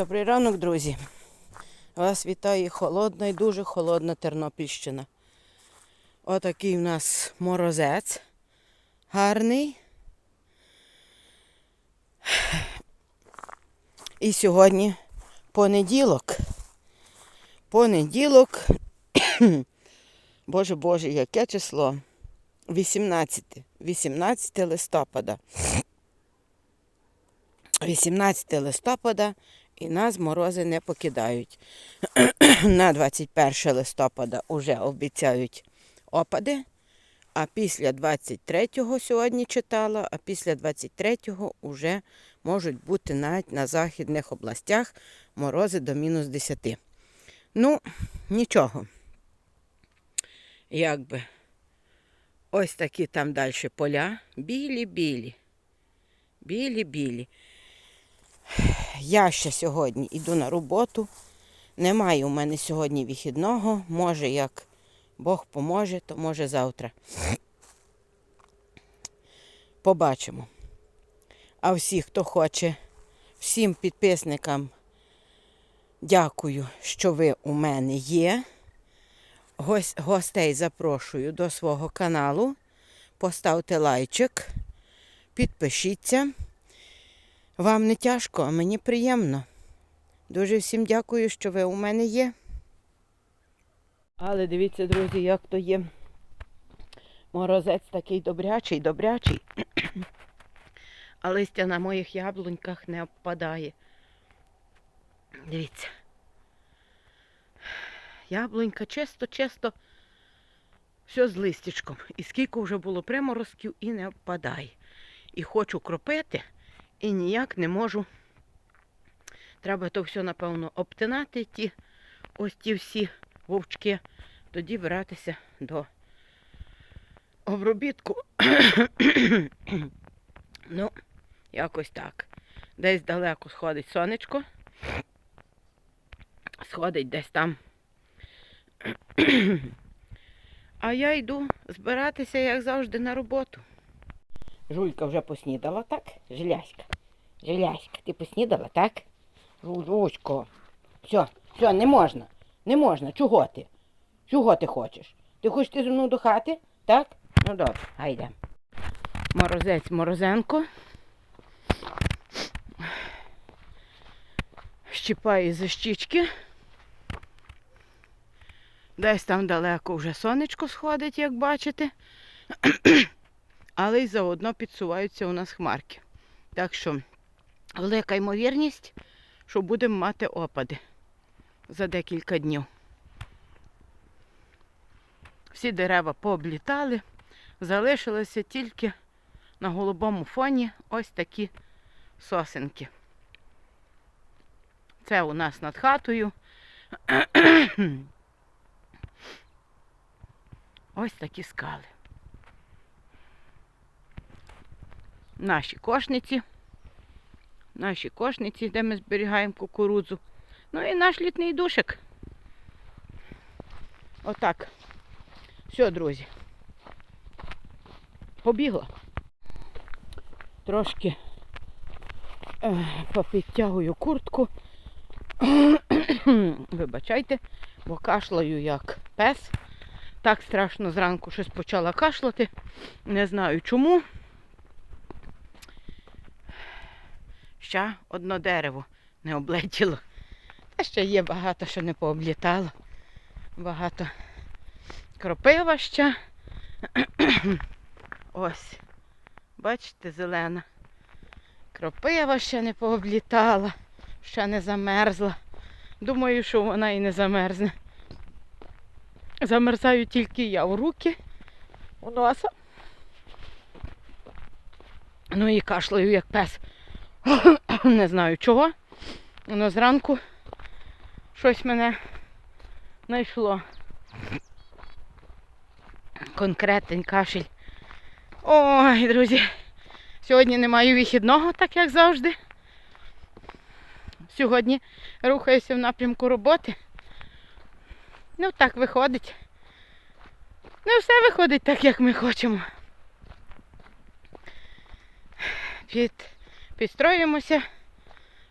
Добрий ранок, друзі. Вас вітає холодна і дуже холодна Тернопільщина. Отакий в нас морозець. Гарний. І сьогодні понеділок. Понеділок. Боже Боже, яке число? 18. 18 листопада. 18 листопада і нас морози не покидають. На 21 листопада вже обіцяють опади, а після 23-го сьогодні читала, а після 23-го вже можуть бути навіть на західних областях морози до мінус 10. Ну, нічого. Якби. Ось такі там далі поля. Білі-білі. Білі-білі. Я ще сьогодні йду на роботу. Немає у мене сьогодні вихідного. Може, як Бог поможе, то може завтра. Побачимо. А всі, хто хоче, всім підписникам дякую, що ви у мене є. Гос- Гостей запрошую до свого каналу. Поставте лайчик, підпишіться. Вам не тяжко, а мені приємно. Дуже всім дякую, що ви у мене є. Але дивіться, друзі, як то є. Морозець такий добрячий, добрячий. А листя на моїх яблуньках не обпадає. Дивіться. Яблунька чисто-чисто все з листячком. І скільки вже було приморозків і не обпадає. І хочу кропити і ніяк не можу. Треба то все, напевно, обтинати, ті, ось ті всі вовчки, тоді братися до обробітку. ну, якось так. Десь далеко сходить сонечко. Сходить десь там. а я йду збиратися, як завжди, на роботу. Жулька вже поснідала, так? Жиляська. Жиляська, ти поснідала, так? Жулюсько. Все, все, не можна. Не можна. Чого ти? Чого ти хочеш? Ти хочеш ти зі мною до хати? Так? Ну добре, гайде. Морозець Морозенко. Щіпає за щічки. Десь там далеко вже сонечко сходить, як бачите але й заодно підсуваються у нас хмарки. Так що велика ймовірність, що будемо мати опади за декілька днів. Всі дерева пооблітали, залишилися тільки на голубому фоні ось такі сосенки. Це у нас над хатою. Ось такі скали. Наші кошниці. Наші кошниці, де ми зберігаємо кукурудзу. Ну і наш літний душик. Отак. Все, друзі. Побігла. Трошки е, попідтягую куртку. Вибачайте, бо кашлаю як пес. Так страшно зранку щось почала кашлати. Не знаю чому. Ще одно дерево не облетіло. Та ще є багато, що не пооблітало. Багато кропива ще. Ось. Бачите, зелена. Кропива ще не пооблітала, ще не замерзла. Думаю, що вона і не замерзне. Замерзаю тільки я в руки, у носа. Ну і кашлею, як пес. Не знаю чого. Воно зранку щось мене знайшло. Конкретний кашель. Ой, друзі, сьогодні не маю вихідного, так як завжди. Сьогодні рухаюся в напрямку роботи. Ну так виходить. Не все виходить так, як ми хочемо. Під підстроюємося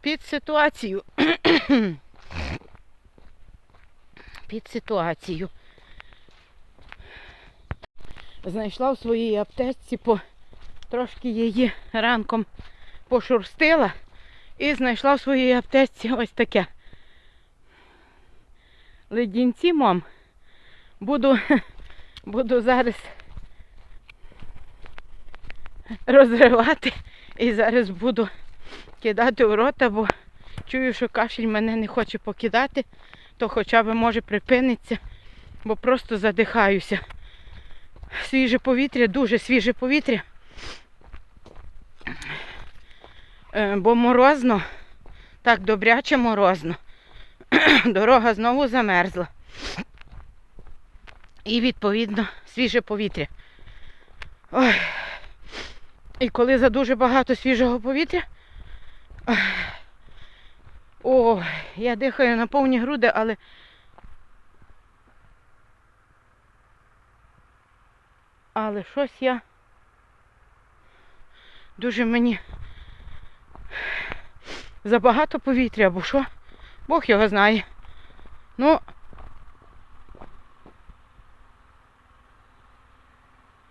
під ситуацію. під ситуацію. Знайшла в своїй аптечці, по... трошки її ранком пошурстила і знайшла в своїй аптечці ось таке. Ледінці, мам, буду, буду зараз розривати і зараз буду кидати у рота, бо чую, що кашель мене не хоче покидати, то хоча б може припиниться, бо просто задихаюся. Свіже повітря, дуже свіже повітря. Е, Бо морозно, так добряче морозно. Дорога знову замерзла. І відповідно свіже повітря. Ой. І коли за дуже багато свіжого повітря, о, я дихаю на повні груди, але але щось я дуже мені забагато повітря, або що? Бог його знає. Ну,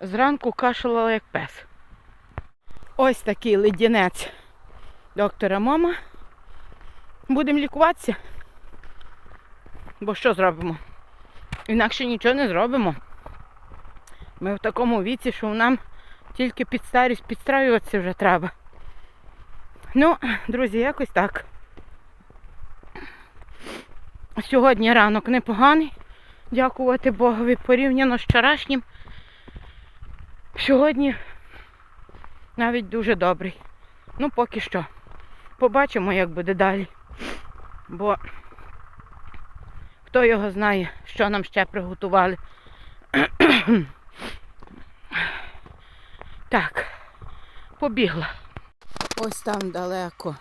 зранку кашляла як пес. Ось такий ледянець доктора мама. Будемо лікуватися. Бо що зробимо? Інакше нічого не зробимо. Ми в такому віці, що нам тільки під старість підстраюватися вже треба. Ну, друзі, якось так. Сьогодні ранок непоганий. Дякувати Богові порівняно з вчорашнім. Сьогодні навіть дуже добрий. Ну, поки що. Побачимо, як буде далі. Бо хто його знає, що нам ще приготували. так, побігла. Ось там далеко.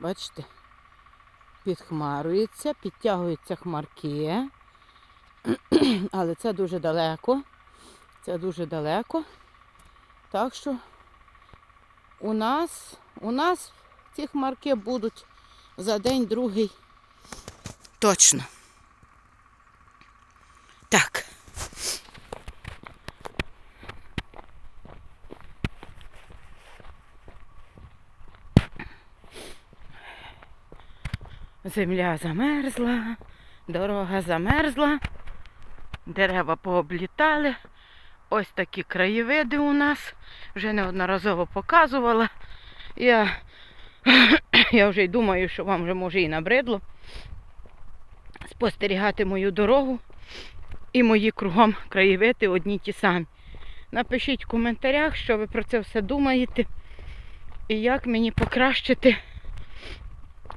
Бачите? Підхмарується, підтягуються хмарки. Але це дуже далеко. Це дуже далеко. Так що у нас, у нас ці хмарки будуть за день другий. Точно. Так. Земля замерзла, дорога замерзла, дерева пооблітали. Ось такі краєвиди у нас. Вже неодноразово показувала. Я, я вже й думаю, що вам вже може і набридло спостерігати мою дорогу і мої кругом краєвиди одні ті самі. Напишіть в коментарях, що ви про це все думаєте і як мені покращити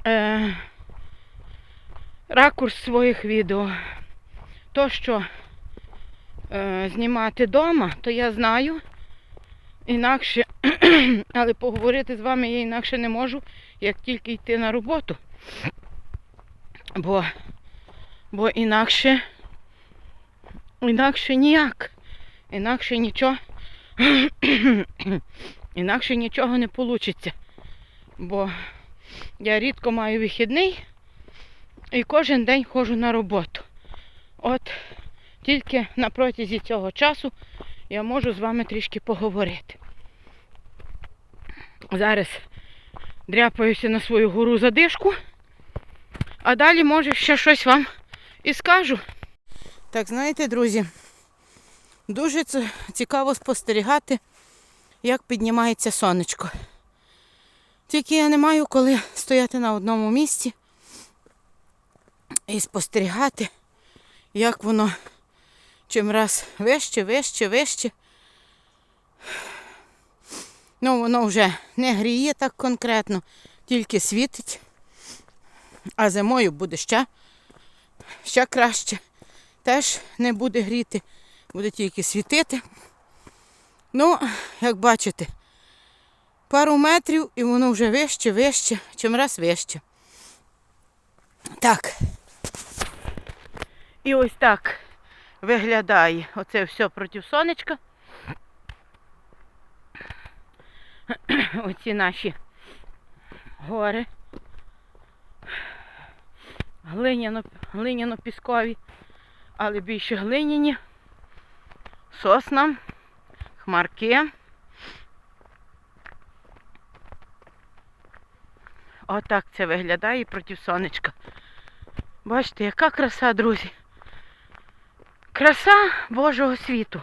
е, ракурс своїх відео. То, що е, знімати вдома, то я знаю. Інакше, але поговорити з вами я інакше не можу, як тільки йти на роботу. Бо, бо інакше, інакше ніяк. Інакше нічого, інакше нічого не вийде. Бо я рідко маю вихідний і кожен день ходжу на роботу. От тільки на протязі цього часу я можу з вами трішки поговорити. Зараз дряпаюся на свою гору задишку, а далі, може, ще щось вам і скажу. Так, знаєте, друзі, дуже цікаво спостерігати, як піднімається сонечко. Тільки я не маю коли стояти на одному місці і спостерігати, як воно чим раз вище, вище, вище. Ну, воно вже не гріє так конкретно, тільки світить. А зимою буде ще, ще краще. Теж не буде гріти, буде тільки світити. Ну, як бачите, пару метрів і воно вже вище, вище, чим раз вище. Так. І ось так виглядає оце все проти сонечка. Оці наші гори. Глиняно, глиняно-піскові, але більше глиняні. Сосна, хмарки. Отак це виглядає проти сонечка. Бачите, яка краса, друзі. Краса Божого світу.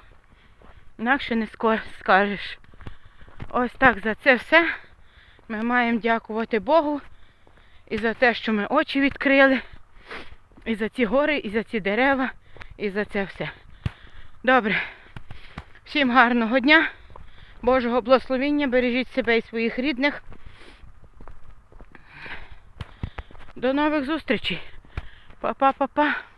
Інакше не ска- скажеш. Ось так за це все. Ми маємо дякувати Богу і за те, що ми очі відкрили, і за ці гори, і за ці дерева, і за це все. Добре. Всім гарного дня, Божого благословіння, бережіть себе і своїх рідних. До нових зустрічей. Па-па-па-па.